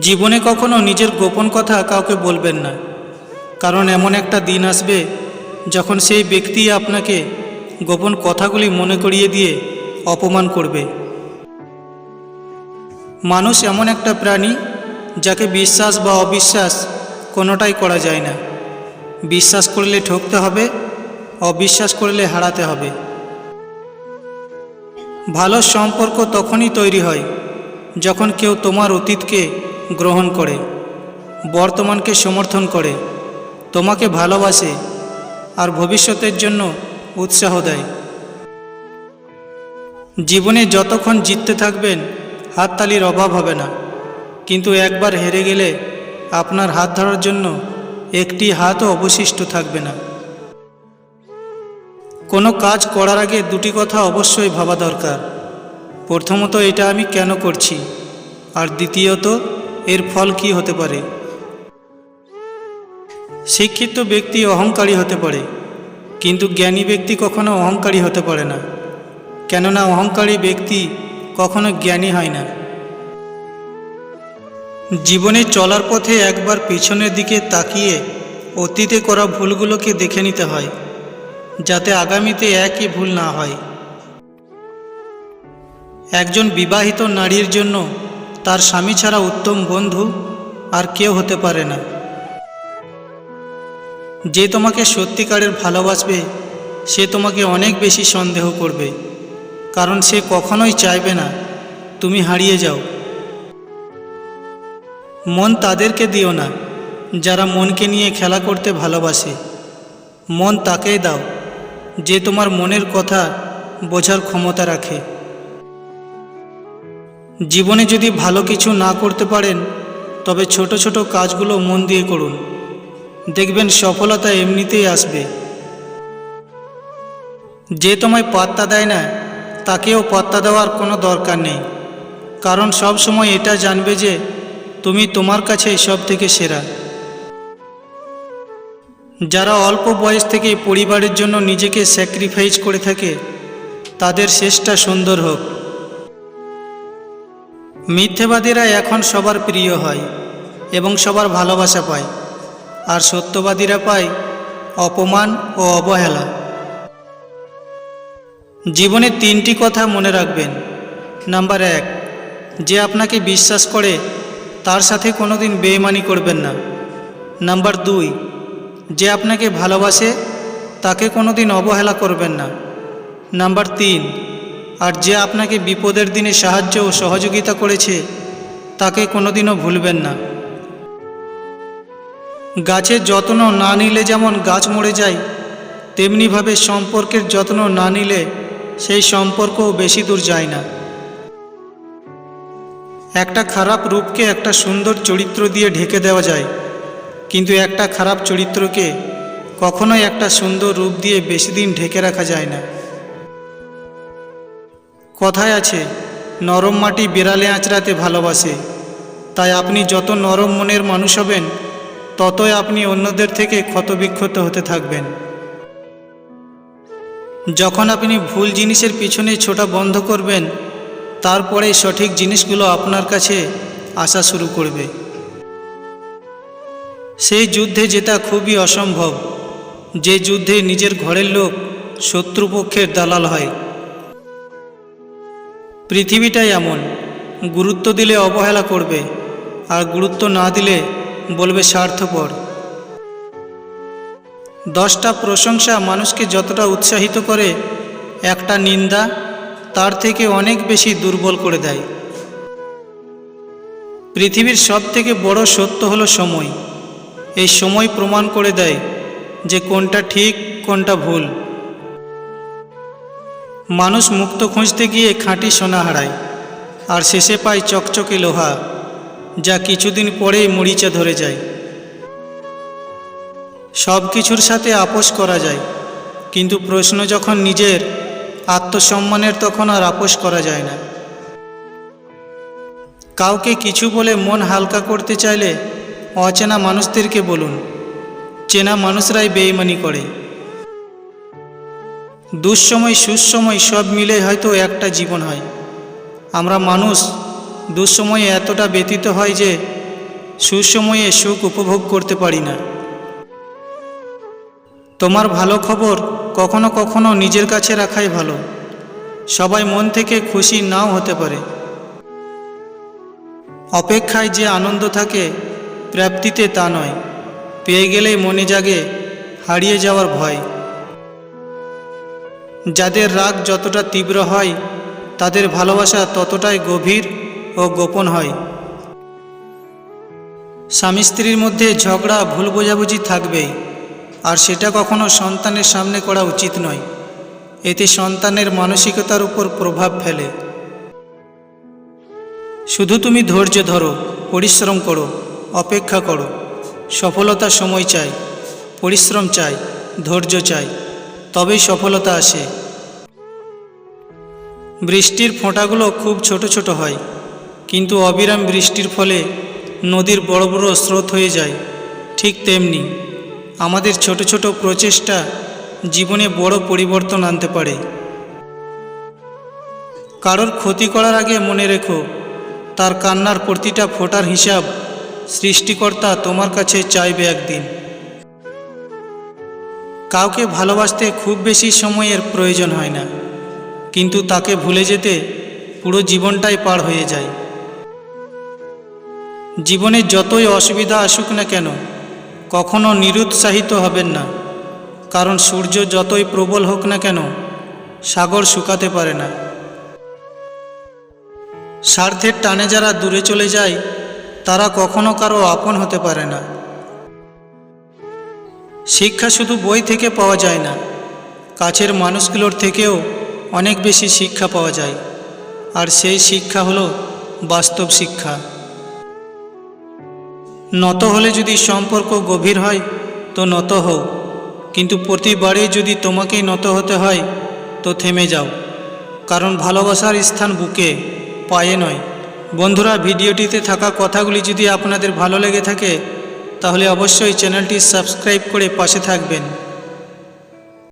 জীবনে কখনো নিজের গোপন কথা কাউকে বলবেন না। কারণ এমন একটা দিন আসবে যখন সেই ব্যক্তি আপনাকে গোপন কথাগুলি মনে করিয়ে দিয়ে অপমান করবে। মানুষ এমন একটা প্রাণী যাকে বিশ্বাস বা অবিশ্বাস কোনোটাই করা যায় না। বিশ্বাস করলে ঠকতে হবে, অবিশ্বাস করলে হারাতে হবে। ভালো সম্পর্ক তখনই তৈরি হয় যখন কেউ তোমার অতীতকে গ্রহণ করে, বর্তমানকে সমর্থন করে, তোমাকে ভালোবাসে আর ভবিষ্যতের জন্য উৎসাহ দেয়। জীবনে যতক্ষণ জিততে থাকবেন, হাততালির অভাব হবে না। কিন্তু একবার হেরে গেলে আপনার হাত ধরার জন্য একটি হাতও অবশিষ্ট থাকবে না। কোনো কাজ করার আগে দুটি কথা অবশ্যই ভাবা দরকার। প্রথমত, এটা আমি কেন করছি? আর দ্বিতীয়ত এর ফল কি হতে পারে? শিক্ষিত ব্যক্তি অহংকারী হতে পারে, কিন্তু জ্ঞানী ব্যক্তি কখনো অহংকারী হতে পারে না। কেননা অহংকারী ব্যক্তি কখনো জ্ঞানী হয় না। জীবনে চলার পথে একবার পিছনের দিকে তাকিয়ে অতীতে করা ভুলগুলোকে দেখে নিতে হয়, যাতে আগামীতে একই ভুল না হয়। একজন বিবাহিত নারীর জন্য তার স্বামী ছাড়া উত্তম বন্ধু আর কেউ হতে পারে না। যে তোমাকে সত্যিকারের ভালোবাসবে, সে তোমাকে অনেক বেশি সন্দেহ করবে, কারণ সে কখনোই চাইবে না, তুমি হারিয়ে যাও। মন তাদেরকে দিও না, যারা মনকে নিয়ে খেলা করতে ভালোবাসে। মন তাকেই দাও, যে তোমার মনের কথা বোঝার ক্ষমতা রাখে। জীবনে যদি ভালো কিছু না করতে পারেন, তবে ছোট ছোট কাজগুলো মন দিয়ে করুন। দেখবেন সফলতা এমনিতেই আসবে। যে তোমায় পাত্তা দেয় না, তাকেও পাত্তা দেওয়ার কোনো দরকার নেই। কারণ সব সময় এটা জানবে যে, তুমি তোমার কাছে সব থেকে সেরা। যারা অল্প বয়স থেকে পরিবারের জন্য নিজেকে স্যাক্রিফাইস করে থাকে, তাদের শেষটা সুন্দর হোক। মিথ্যেবাদীরা এখন সবার প্রিয় হয় এবং সবার ভালোবাসা পায়, আর সত্যবাদীরা পায় অপমান ও অবহেলা। জীবনে তিনটি কথা মনে রাখবেন। নাম্বার এক, যে আপনাকে বিশ্বাস করে, তার সাথে কোনোদিন বেইমানি করবেন না। নাম্বার দুই, যে আপনাকে ভালোবাসে, তাকে কোনোদিন অবহেলা করবেন না। নাম্বার তিন আর যে আপনাকে বিপদের দিনে সাহায্য ও সহযোগিতা করেছে, তাকে কোনোদিনও ভুলবেন না। গাছের যত্ন না নিলে যেমন গাছ মরে যায়, তেমনিভাবে সম্পর্কের যত্ন না নিলে সেই সম্পর্কও বেশি দূর যায় না। একটা খারাপ রূপকে একটা সুন্দর চরিত্র দিয়ে ঢেকে দেওয়া যায়, কিন্তু একটা খারাপ চরিত্রকে কখনোই একটা সুন্দর রূপ দিয়ে বেশি দিন ঢেকে রাখা যায় না। কথায় আছে, নরম মাটি বিড়ালে আঁচড়াতে ভালোবাসে। তাই আপনি যত নরম মনের মানুষ হবেন, ততই আপনি অন্যদের থেকে ক্ষতবিক্ষত হতে থাকবেন। যখন আপনি ভুল জিনিসের পিছনে ছোটা বন্ধ করবেন, তারপরে সঠিক জিনিসগুলো আপনার কাছে আসা শুরু করবে। সেই যুদ্ধে জেতা খুবই অসম্ভব, যে যুদ্ধে নিজের ঘরের লোক শত্রুপক্ষের দালাল হয়। পৃথিবীটাই এমন। গুরুত্ব দিলে অবহেলা করবে, আর গুরুত্ব না দিলে বলবে স্বার্থপর। দশটা প্রশংসা মানুষকে যতটা উৎসাহিত করে, একটা নিন্দা তার থেকে অনেক বেশি দুর্বল করে দেয়। পৃথিবীর সব থেকে বড় সত্য হলো সময়। এই সময় প্রমাণ করে দেয় যে কোনটা ঠিক, কোনটা ভুল। মানুষ মুক্ত খুঁজতে গিয়ে খাঁটি সোনা হারায়, আর শেষে পায় চকচকে লোহা, যা কিছুদিন পরেই মরিচা ধরে যায়। সব কিছুর সাথে আপোষ করা যায়, কিন্তু প্রশ্ন যখন নিজের, আত্মসম্মানের তখন আর আপোষ করা যায় না। কাউকে কিছু বলে মন হালকা করতে চাইলে অচেনা মানুষদেরকে বলুন, চেনা মানুষরাই বেইমানি করে। দুঃসময়, সুসময় সব মিলে হয়তো একটা জীবন হয়। আমরা মানুষ দুঃসময়ে এতটা ব্যতীত হয় যে সুসময়ে সুখ উপভোগ করতে পারি না। তোমার ভালো খবর কখনো কখনো নিজের কাছে রাখাই ভালো। সবাই মন থেকে খুশি নাও হতে পারে। অপেক্ষায় যে আনন্দ থাকে প্রাপ্তিতে তা নয়। পেয়ে গেলেই মনে জাগে হারিয়ে যাওয়ার ভয়। যাদের রাগ যতটা তীব্র হয়, তাদের ভালোবাসা ততটাই গভীর ও গোপন হয়। স্বামী স্ত্রীর মধ্যে ঝগড়া ভুল বোঝাবুঝি থাকবেই, আর সেটা কখনো সন্তানের সামনে করা উচিত নয়। এতে সন্তানের মানসিকতার উপর প্রভাব ফেলে। শুধু তুমি ধৈর্য ধরো, পরিশ্রম করো, অপেক্ষা করো। সফলতা সময় চাই, পরিশ্রম চাই, ধৈর্য চাই। তবেই সফলতা আসে। বৃষ্টির ফোঁটাগুলো খুব ছোট ছোট হয়, কিন্তু অবিরাম বৃষ্টির ফলে নদীর বড় বড় স্রোত হয়ে যায়, ঠিক তেমনি আমাদের ছোট ছোট প্রচেষ্টা জীবনে বড় পরিবর্তন আনতে পারে। কারোর ক্ষতি করার আগে মনে রেখো, তার কান্নার প্রতিটা ফোটার হিসাব সৃষ্টিকর্তা তোমার কাছে চাইবে একদিন। কাউকে ভালোবাসতে খুব বেশি সময়ের প্রয়োজন হয় না। কিন্তু তাকে ভুলে যেতে পুরো জীবনটাই পার হয়ে যায়। জীবনে যতই অসুবিধা আসুক না কেন, কখনো নিরুৎসাহিত হবেন না। কারণ সূর্য যতই প্রবল হোক না কেন, সাগর শুকাতে পারে না। স্বার্থের টানে যারা দূরে চলে যায়, তারা কখনো কারও আপন হতে পারে না। শিক্ষা শুধু বই থেকে পাওয়া যায় না, কাছের মানুষগুলোর থেকেও অনেক বেশি শিক্ষা পাওয়া যায়। আর সেই শিক্ষা হলো বাস্তব শিক্ষা। নত হলে যদি সম্পর্ক গভীর হয়, তো নত হও। কিন্তু প্রতিবারে যদি তোমাকেই নত হতে হয়, তো থেমে যাও। কারণ ভালোবাসার স্থান বুকে, পায়ে নয়। বন্ধুরা, ভিডিওটিতে থাকা কথাগুলি যদি আপনাদের ভালো লেগে থাকে তাহলে অবশ্যই চ্যানেলটি সাবস্ক্রাইব করে পাশে থাকবেন।